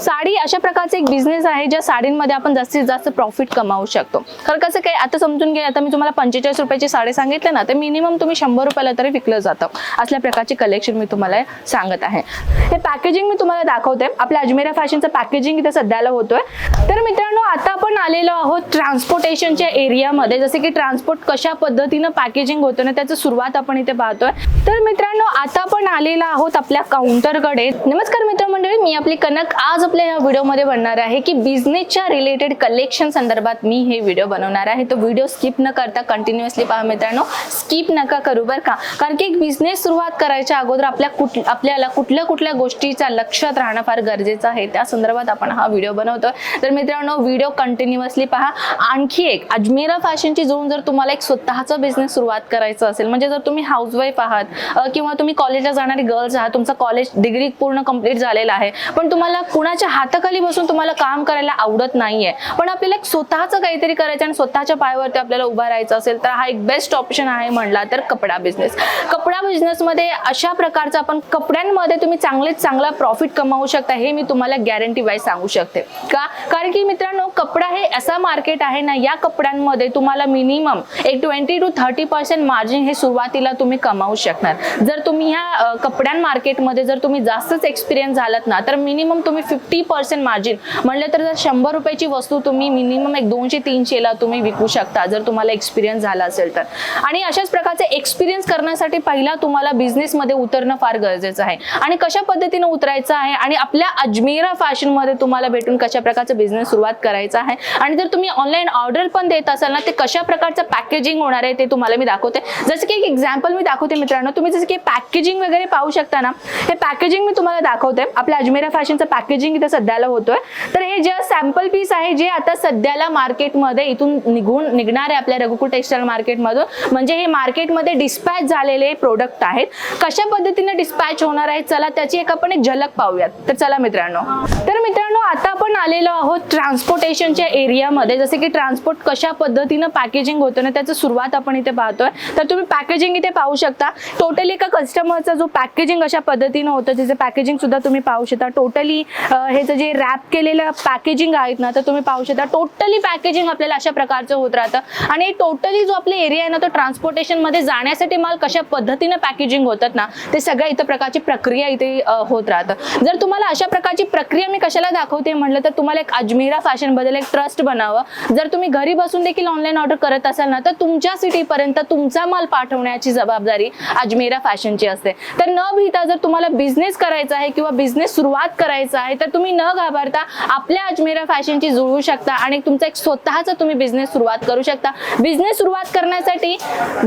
साडी अशा प्रकारचे एक बिझनेस आहे ज्या साडींमध्ये आपण जास्तीत जास्त प्रॉफिट कमावू शकतो. खरं कसं काय आता समजून घ्या आता मी तुम्हाला पंचेचाळीस रुपयाची साडी सांगितले ना तर मिनिमम तुम्ही शंभर रुपयाला तरी विकलं जातं. असल्या प्रकारचे कलेक्शन मी तुम्हाला सांगत आहे. हे पॅकेजिंग मी तुम्हाला दाखवते. आपल्या अजमेरा फॅशनचं पॅकेजिंग इथे सध्याला होतोय. तर मित्रांनो आता आपण आलेलो आहोत ट्रान्सपोर्टेशनच्या एरियामध्ये जसे की ट्रान्सपोर्ट कशा पद्धतीनं पॅकेजिंग होतं ना त्याचं सुरुवात आपण इथे पाहतोय. तर मित्रांनो आता आपण आलेलो आहोत आपल्या काउंटरकडे नमस्कार मित्रमंडळी मी आपली कनक आज आपल्या या व्हिडिओमध्ये बनणार आहे की बिझनेसच्या रिलेटेड कलेक्शन संदर्भात मी हे व्हिडिओ बनवणार आहे. तो व्हिडिओ स्किप न करता कंटिन्युअसली पहा मित्रांनो. स्किप नका करू बरं का. कारण की एक बिझनेस सुरुवात करायच्या अगोदर आपल्या कुठ आपल्याला कुठल्या कुठल्या गोष्टीचा लक्षात राहणं फार गरजेचं आहे. त्या संदर्भात आपण हा व्हिडिओ बनवतोय. तर मित्रांनो व्हिडिओ कंटिन्युअसली पहा. आणखी एक अजमेरा फॅशनची जोडून जर तुम्हाला एक स्वतःचा बिझनेस सुरुवात करायचं असेल म्हणजे जर तुम्ही हाऊसवाईफ आहात किंवा तुम्ही कॉलेजला जाणारी गर्ल्स आहात तुमचा कॉलेज डिग्री पूर्ण कंप्लीट झालेला आहे. पण तुम्हाला कुणाच्या हाताखाली बसून तुम्हाला काम करायला आवडत नाहीये. पण आपल्याला एक स्वतःचं काहीतरी करायचं आणि स्वतःच्या पायावरती आपल्याला उभा राहायचं असेल तर हा एक बेस्ट ऑप्शन आहे म्हणला तर कपडा बिझनेस कपडा बिझनेसमध्ये अशा प्रकारचा आपण कपड्यांमध्ये तुम्ही चांगलेच चांगला प्रॉफिट कमावू शकता हे मी तुम्हाला गॅरंटी वाईज सांगू शकते. का? कारण की मित्रांनो कपडा हे असा मार्केट आहे ना या कपड्यांमध्ये तुम्हाला मिनिमम एक twenty two thirty percent margin हे सुरुवातीला तुम्ही कमावू शकणार. जर तुम्ही ह्या कपड्यां मार्केटमध्ये जर तुम्ही जास्तच एक्सपिरियन्स झालात ना तर मिनिमम तुम्ही फिफ्टी पर्सेंट मार्जिन म्हणलं तर जर शंभर रुपयाची वस्तू तुम्ही मिनिमम एक दोनशे तीनशेला तुम्ही विकू शकता जर तुम्हाला एक्सपिरियन्स झाला असेल तर. आणि अशाच प्रकारचे एक्सपिरियन्स करण्यासाठी पहिला तुम्हाला बिझनेसमध्ये उतरणं फार गरजेचं आहे. आणि कशा पद्धतीनं उतरायचं आहे? आणि आपल्या अजमेरा फॅशनमध्ये तुम्हाला भेटून कशा प्रकारचा बिझनेस सुरुवात करायचा आहे? आणि जर तुम्ही ऑनलाईन ऑर्डर पण देत असाल ना ते कशा प्रकारचं पॅकेजिंग होणार आहे ते तुम्हाला मी दाखवते. जसं की एक एक्झाम्पल मी दाखवते मित्रांनो. तुम्ही जसं की पॅकेजिंग वगैरे पाहू शकता ना हे पॅकेजिंग मी तुम्हाला दाखवते. आपल्या अजमेरा फॅशनचं पॅकेजिंग इथे सध्याला होतोय. तर हे जे सॅम्पल पीस आहे जे आता सध्याला मार्केटमध्ये इथून निघून निघणार आहे आपल्या रघुकुल टेक्सटाईल मार्केटमधून म्हणजे हे मार्केटमध्ये डिस्पॅच झालेले प्रोडक्ट आहेत. कशा पद्धतीने डिस्पॅच होणार आहे? चला त्याची एक आपण एक झलक पाहूयात. तर चला मित्रांनो. तर मित्रांनो आता आपण आलेलो आहोत ट्रान्सपोर्टेशनच्या एरियामध्ये जसे की ट्रान्सपोर्ट कशा पद्धतीनं पॅकेजिंग होतं ना त्याचं सुरुवात आपण इथे पाहतोय. तर तुम्ही पॅकेजिंग इथे पाहू शकता. टोटली एका कस्टमरचा जो पॅकेजिंग अशा पद्धतीनं होतं त्याचं पॅकेजिंग सुद्धा तुम्ही पाहू शकता. टोटली ह्याचं जे रॅप केलेलं पॅकेजिंग आहेत ना तर तुम्ही पाहू शकता. टोटली पॅकेजिंग आपल्याला अशा प्रकारचं होत राहतं. आणि टोटली जो आपला एरिया आहे ना तो ट्रान्सपोर्टेशनमध्ये जाण्यासाठी माल कशा पद्धतीनं पॅकेजिंग होतात ना ते सगळ्या इथं प्रकारची प्रक्रिया इथे होत राहतं. जर तुम्हाला अशा प्रकारची प्रक्रिया मी कशाला दाखवते म्हटलं तर तुम्हाला एक अजमेरा फॅशनबद्दल एक ट्रस्ट बनावं. जर तुम्ही घरी बसून देखील ऑनलाईन ऑर्डर करत असाल ना तर तुमच्या सिटीपर्यंत तुमचा माल पाठवण्याची जबाबदारी अजमेरा फॅशनची असते. तर न भिता जर तुम्हाला बिझनेस करायचा आहे किंवा बिझनेस सुरुवात करायचा आहे तर तुम्ही न घाबरता आपल्या अजमेरा फॅशनची जुळवू शकता आणि तुमचा एक स्वतःचा तुम्ही बिझनेस सुरुवात करू शकता. बिझनेस सुरुवात करण्यासाठी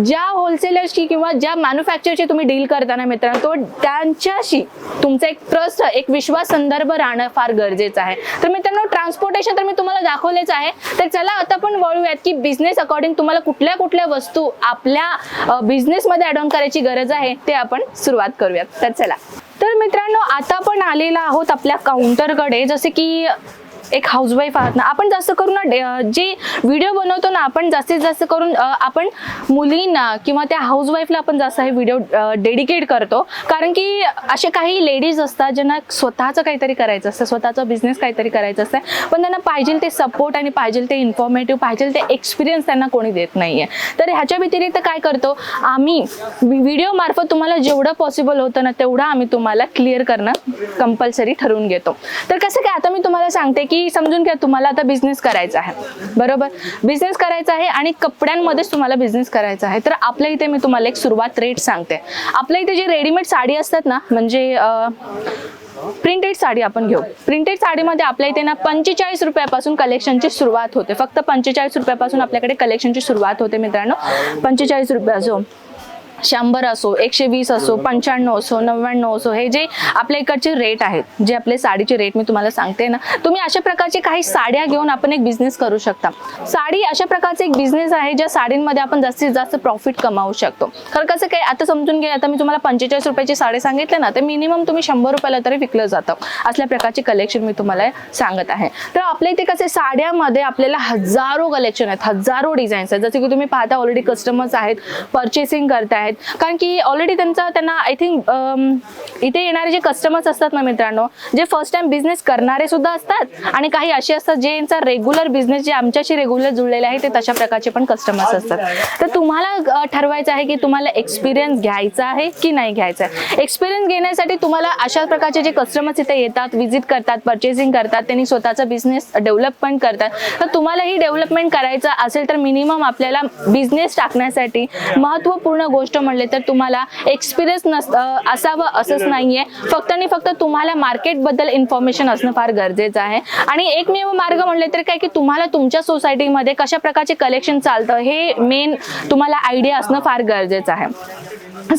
ज्या होलसेलर्सची किंवा ज्या मॅन्युफॅक्चरची तुम्ही डील करताना मित्रांनो तो त्यांच्याशी तुमचा एक ट्रस्ट एक विश्वास संदर्भ राहणं फार गरजेचं आहे. तर मित्रांनो ट्रान्सपोर्टेशन तर मी तुम्हाला दाखवलेच आहे. तर चला आता आपण वळूयात की बिझनेस अकॉर्डिंग तुम्हाला कुठल्या कुठल्या वस्तू आपल्या बिझनेसमध्ये ॲड ऑन करायची गरज आहे ते आपण सुरुवात करूयात. तर चला. तर मित्रांनो आता आपण आलेला आहोत आपल्या काउंटरकडे जसे की एक हाऊसवाईफ आहात ना आपण जास्त करून ना डे- जे व्हिडिओ बनवतो ना आपण जास्तीत जास्त करून आपण मुलींना किंवा त्या हाऊसवाईफला आपण जास्त हे व्हिडिओ डेडिकेट करतो. कारण की असे काही लेडीज असतात ज्यांना स्वतःचं काहीतरी करायचं असतं स्वतःचा बिझनेस काहीतरी करायचं असतं पण त्यांना पाहिजे ते सपोर्ट आणि पाहिजे ते इन्फॉर्मेटिव्ह पाहिजे ते एक्सपिरियन्स त्यांना कोणी देत नाही आहे तर ह्याच्या व्यतिरिक्त काय करतो आम्ही व्हिडिओ मार्फत तुम्हाला जेवढं पॉसिबल होतं ना तेवढं आम्ही तुम्हाला क्लिअर करणं कंपल्सरी ठरवून घेतो. तर कसं काय आता मी तुम्हाला सांगते की समजून घ्या तुम्हाला आता बिझनेस करायचा आहे. बरोबर? बिझनेस करायचा आहे आणि कपड्यांमध्येच तुम्हाला बिझनेस करायचा आहे. तर आपल्या इथे मी तुम्हाला एक सुरुवात रेट सांगते. आपल्या इथे जे रेडीमेड साडी असतात ना म्हणजे प्रिंटेड साडी आपण घेऊ. प्रिंटेड साडीमध्ये आपल्या इथे ना पंचेचाळीस रुपयापासून कलेक्शनची सुरुवात होते. फक्त पंचेचाळीस रुपयापासून आपल्याकडे कलेक्शनची सुरुवात होते मित्रांनो. पंचेचाळीस रुपये जो शंभर असो एकशे वीस असो पंच्याण्णव असो नव्याण्णव असो हे जे आपल्या इकडचे रेट आहेत जे आपले साडीचे रेट मी तुम्हाला सांगते ना तुम्ही अशा प्रकारचे काही साड्या घेऊन आपण एक बिझनेस करू शकता. साडी अशा प्रकारचे एक बिझनेस आहे ज्या साडींमध्ये आपण जास्तीत जास्त प्रॉफिट कमावू शकतो. खरं कसं काय आता समजून घ्या आता मी तुम्हाला पंचेचाळीस रुपयाची साडी सांगितले ना तर मिनिमम तुम्ही शंभर रुपयाला तरी विकलं जातं. असल्या प्रकारचे कलेक्शन मी तुम्हाला सांगत आहे. तर आपल्या इथे कसे साड्यामध्ये आपल्याला हजारो कलेक्शन आहेत हजारो डिझाईन्स आहेत. जसे की तुम्ही पाहता ऑलरेडी कस्टमर्स आहेत परचेसिंग करतायत आहेत. कारण की ऑलरेडी त्यांचा त्यांना आय थिंक इथे येणारे जे कस्टमर्स असतात ना मित्रांनो जे फर्स्ट टाइम बिझनेस करणारे सुद्धा असतात आणि काही असे असतात जे यांचा रेग्युलर बिझनेस जे आमच्याशी रेग्युलर जुळलेले आहे ते तशा प्रकारचे पण कस्टमर्स असतात. तर तुम्हाला ठरवायचं आहे की तुम्हाला एक्सपिरियन्स घ्यायचा आहे की नाही घ्यायचा आहे. एक्सपिरियन्स घेण्यासाठी तुम्हाला अशा प्रकारचे जे कस्टमर्स इथे येतात व्हिजिट करतात परचेसिंग करतात त्यांनी स्वतःचा बिझनेस डेव्हलपमेंट करतात. तर तुम्हाला ही डेव्हलपमेंट करायचं असेल तर मिनिमम आपल्याला बिझनेस टाकण्यासाठी महत्त्वपूर्ण गोष्ट म्हणले तर तुम्हाला एक्सपिरियन्स नस असावं असंच नाहीये. फक्त आणि फक्त तुम्हाला मार्केटबद्दल इन्फॉर्मेशन असणं फार गरजेचं आहे. आणि एकमेव मार्ग म्हणले तर काय की तुम्हाला तुमच्या सोसायटीमध्ये कशा प्रकारचे कलेक्शन चालतं हे मेन तुम्हाला आयडिया असणं फार गरजेचं आहे.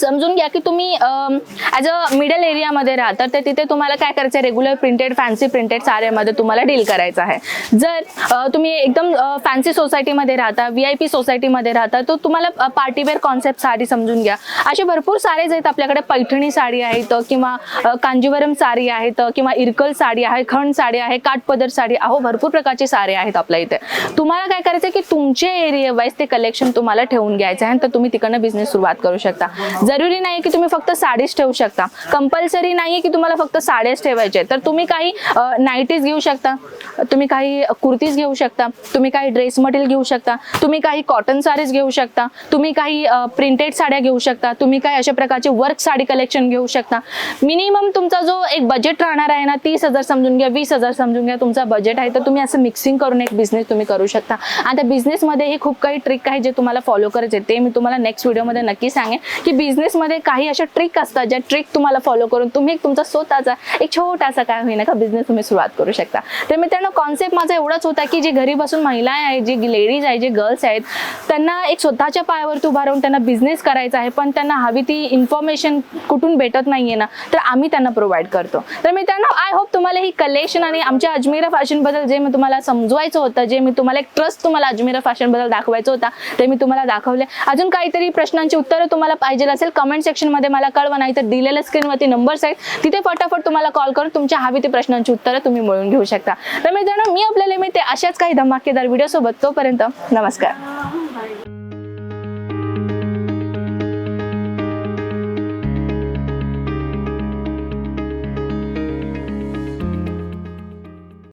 समजून घ्या की तुम्ही ॲज अ मिडल एरियामध्ये राहता तर तिथे तुम्हाला काय करायचं आहे? रेग्युलर प्रिंटेड फॅन्सी प्रिंटेड साऱ्यामध्ये तुम्हाला डील करायचं आहे. जर तुम्ही एकदम फॅन्सी सोसायटीमध्ये राहता व्ही आय पी सोसायटीमध्ये राहता तर तुम्हाला पार्टीवेअर कॉन्सेप्ट साडी समजून घ्या. असे भरपूर साडीज आहेत आपल्याकडे. पैठणी साडी आहेत किंवा कांजीवरम साडी आहेत किंवा इरकल साडी आहे खण साडी आहे काठपदर साडी अहो भरपूर प्रकारची साडी आहेत आपल्या इथे. तुम्हाला काय करायचं आहे की तुमचे एरिया वाईज ते कलेक्शन तुम्हाला ठेवून घ्यायचं आहे तर तुम्ही तिकडनं बिझनेस सुरुवात करू शकता. हो. जरुरी नाही की तुम्ही फक्त साडीच ठेवू शकता. कंपल्सरी नाही की तुम्हाला फक्त साड्याच ठेवायचे तर तुम्ही काही नाईटीज घेऊ शकता. तुम्ही काही कुर्तीज घेऊ शकता. तुम्ही काही ड्रेस मटेरियल घेऊ शकता. तुम्ही काही कॉटन साडीज घेऊ शकता. तुम्ही काही प्रिंटेड साड्या घेऊ शकता. तुम्ही काही अशा प्रकारचे वर्क साडी कलेक्शन घेऊ शकता. मिनिमम तुमचा जो एक बजेट राहणार आहे ना तीस हजार समजून घ्या वीस हजार समजून घ्या तुमचा बजेट आहे. तर तुम्ही असं मिक्सिंग करून एक बिझनेस तुम्ही करू शकता. आणि त्या बिझनेसमध्ये हे खूप काही ट्रिक आहे जे तुम्हाला फॉलो करायचे ते मी तुम्हाला नेक्स्ट व्हिडिओमध्ये नक्की सांगेन की बिझनेसमध्ये काही अशा ट्रिक असतात ज्या ट्रिक तुम्हाला फॉलो करून तुम्ही एक तुमचा स्वतःचा एक छोटासा काय होईना का बिझनेस तुम्ही सुरुवात करू शकता. तर मित्रांनो कॉन्सेप्ट माझा एवढाच होता की जे घरी बसून महिला आहेत जे लेडीज आहेत जे गर्ल्स आहेत त्यांना एक स्वतःच्या पायावरती उभा राहून त्यांना बिझनेस करायचा आहे पण त्यांना हवी ती इन्फॉर्मेशन कुठून भेटत नाहीये ना तर आम्ही त्यांना प्रोव्हाइड करतो. तर मित्रांनो आय होप तुम्हाला ही कलेक्शन आणि आमच्या अजमेरा फॅशनबद्दल जे मी तुम्हाला समजवायचं होतं जे मी तुम्हाला एक ट्रस्ट तुम्हाला अजमेरा फॅशनबद्दल दाखवायचं होता ते मी तुम्हाला दाखवले. अजून काहीतरी प्रश्नांची उत्तरं तुम्हाला पाहिजे असेल कमेंट सेक्शनमध्ये मला कळवा नाही तर दिलेल्या स्क्रीनवरती नंबर्स आहेत तिथे फटाफट तुम्हाला कॉल करून तुमच्या हवी ते प्रश्नांची उत्तरं तुम्ही मिळवून घेऊ शकता. तर मित्रांनो मी आपल्याला मिळते अशाच काही धमाकेदार व्हिडिओ सोबत तोपर्यंत नमस्कार.